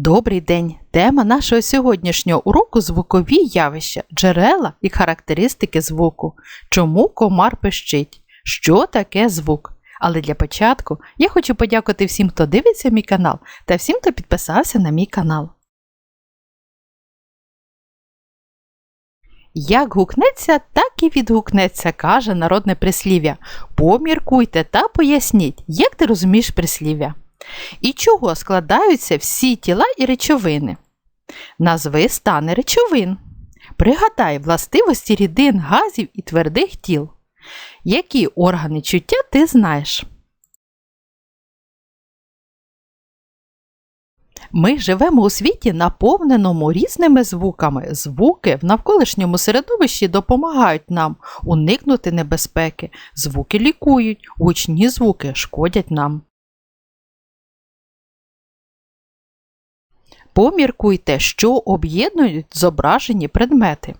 Добрий день! Тема нашого сьогоднішнього уроку звукові явища, джерела і характеристики звуку. Чому комар пищить? Що таке звук? Але для початку я хочу подякувати всім, хто дивиться мій канал та всім, хто підписався на мій канал. Як гукнеться, так і відгукнеться, каже народне прислів'я. Поміркуйте та поясніть, як ти розумієш прислів'я. І чого складаються всі тіла і речовини? Назви стани речовин. Пригадай властивості рідин, газів і твердих тіл. Які органи чуття ти знаєш? Ми живемо у світі, наповненому різними звуками. Звуки в навколишньому середовищі допомагають нам уникнути небезпеки. Звуки лікують, гучні звуки шкодять нам. Поміркуйте, що об'єднують зображені предмети.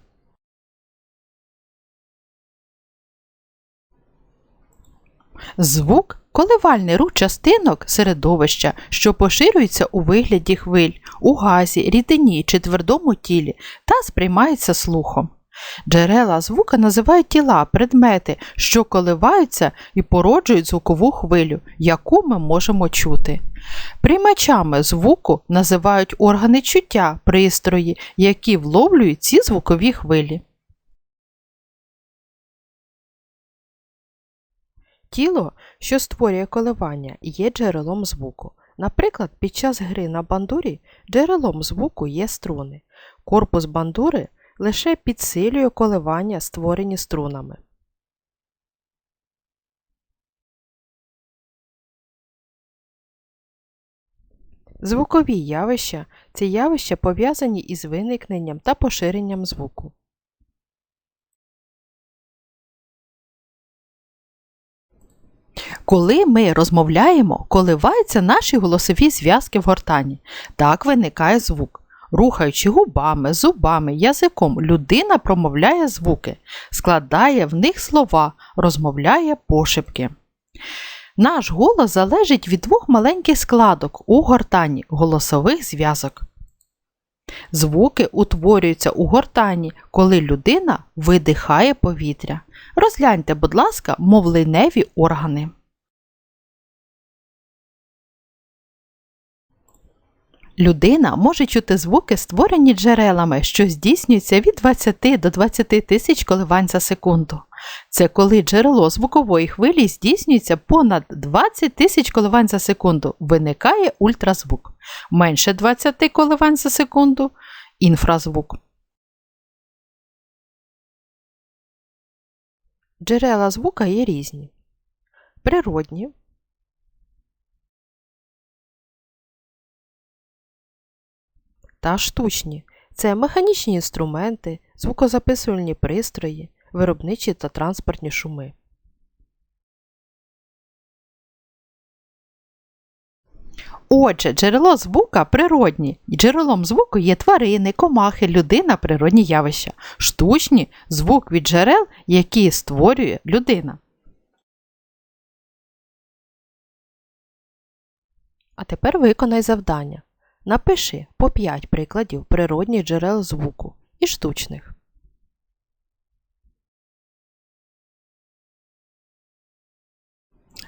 Звук коливальний рух частинок середовища, що поширюється у вигляді хвиль, у газі, рідині чи твердому тілі та сприймається слухом. Джерела звука називають тіла, предмети, що коливаються і породжують звукову хвилю, яку ми можемо чути. Приймачами звуку називають органи чуття, пристрої, які вловлюють ці звукові хвилі. Тіло, що створює коливання, є джерелом звуку. Наприклад, під час гри на бандурі джерелом звуку є струни. Корпус бандури лише підсилює коливання, створені струнами. Звукові явища це явища пов'язані із виникненням та поширенням звуку. Коли ми розмовляємо, коливаються наші голосові зв'язки в гортані. Так виникає звук. Рухаючи губами, зубами, язиком, людина промовляє звуки, складає в них слова, розмовляє пошепки. Наш голос залежить від двох маленьких складок у гортані голосових зв'язок. Звуки утворюються у гортані, коли людина видихає повітря. Розгляньте, будь ласка, мовленеві органи. Людина може чути звуки, створені джерелами, що здійснюються від 20 до 20 тисяч коливань за секунду. Це коли джерело звукової хвилі здійснюється понад 20 тисяч коливань за секунду, виникає ультразвук. Менше 20 коливань за секунду інфразвук. Джерела звука є різні. Природні, та штучні це механічні інструменти, звукозаписувальні пристрої, виробничі та транспортні шуми. Отже, джерело звука природні. Джерелом звуку є тварини, комахи, людина, природні явища. Штучні звук від джерел, які створює людина. А тепер виконай завдання. Напиши по 5 прикладів природних джерел звуку і штучних.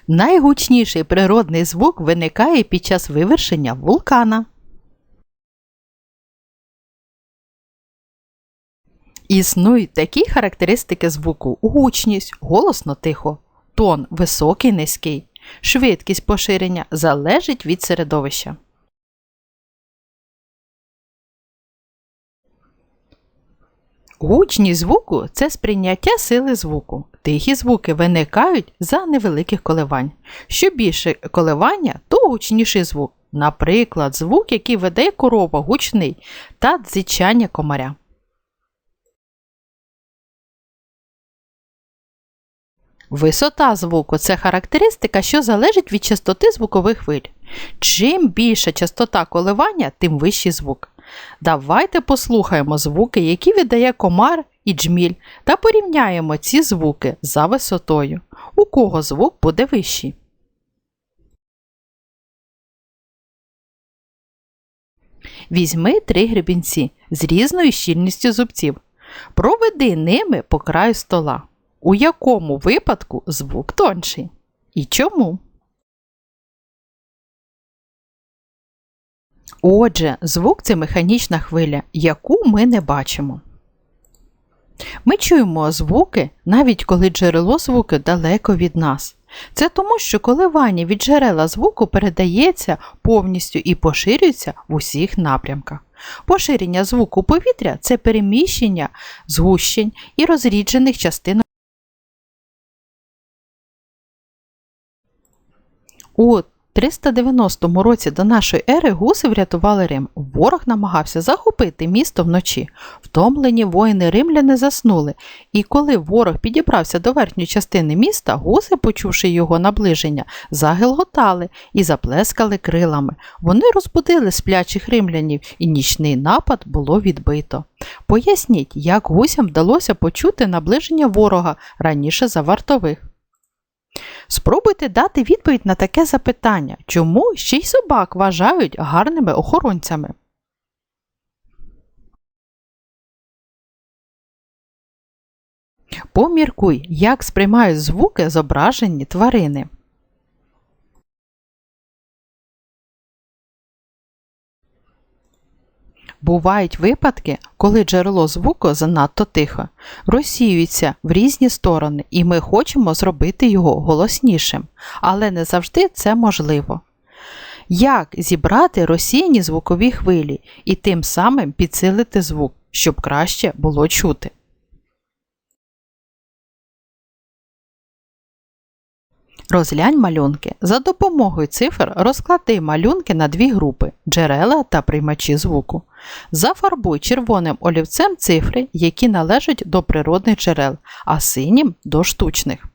Найгучніший природний звук виникає під час вивершення вулкана. Існують такі характеристики звуку гучність, голосно тихо, тон високий низький, швидкість поширення залежить від середовища. Гучність звуку це сприйняття сили звуку. Тихі звуки виникають за невеликих коливань. Що більше коливання, то гучніший звук. Наприклад, звук, який веде корова гучний та дзичання комаря. Висота звуку це характеристика, що залежить від частоти звукових хвиль. Чим більша частота коливання, тим вищий звук. Давайте послухаємо звуки, які видає комар і джміль, та порівняємо ці звуки за висотою. У кого звук буде вищий? Візьми три гребінці з різною щільністю зубців. Проведи ними по краю стола. У якому випадку звук тонший? І чому? Отже, звук це механічна хвиля, яку ми не бачимо. Ми чуємо звуки, навіть коли джерело звуку далеко від нас. Це тому, що коливання від джерела звуку передається повністю і поширюється в усіх напрямках. Поширення звуку повітря це переміщення згущень і розріджених частин. У 390 році до нашої ери гуси врятували Рим. Ворог намагався захопити місто вночі. Втомлені воїни римляни заснули, і коли ворог підібрався до верхньої частини міста, гуси, почувши його наближення, загилготали і заплескали крилами. Вони розбудили сплячих римлянів, і нічний напад було відбито. Поясніть, як гусям вдалося почути наближення ворога раніше за вартових. Спробуйте дати відповідь на таке запитання, чому ще й собак вважають гарними охоронцями. Поміркуй, як сприймають звуки зображені тварини. Бувають випадки, коли джерело звуку занадто тихо, розсіюється в різні сторони, і ми хочемо зробити його голоснішим, але не завжди це можливо. Як зібрати розсіяні звукові хвилі і тим самим підсилити звук, щоб краще було чути? Розглянь малюнки. За допомогою цифр розклади малюнки на дві групи джерела та приймачі звуку. Зафарбуй червоним олівцем цифри, які належать до природних джерел, а синім до штучних.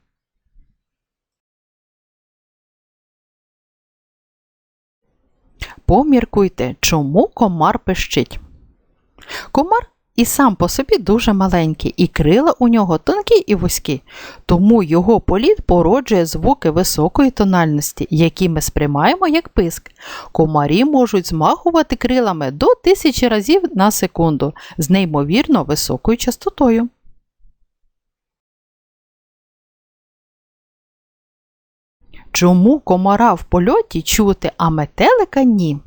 Поміркуйте, чому комар пищить. Комар і сам по собі дуже маленький, і крила у нього тонкі і вузькі, тому його політ породжує звуки високої тональності, які ми сприймаємо як писк. Комарі можуть змахувати крилами до тисячі разів на секунду з неймовірно високою частотою. Чому комара в польоті чути, а метелика ні?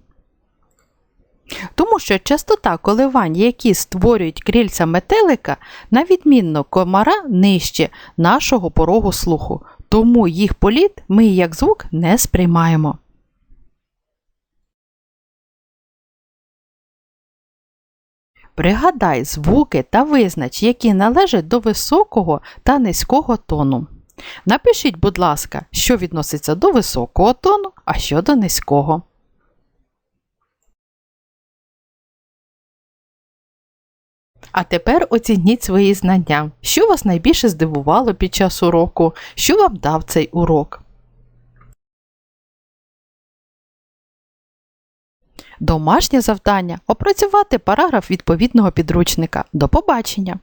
Тому що частота коливань, які створюють крильця метелика, на відмінно комара нижче нашого порогу слуху, тому їх політ ми як звук не сприймаємо. Пригадай звуки та визнач, які належать до високого та низького тону. Напишіть, будь ласка, що відноситься до високого тону, а що до низького. А тепер оцініть свої знання. Що вас найбільше здивувало під час уроку? Що вам дав цей урок? Домашнє завдання опрацювати параграф відповідного підручника. До побачення!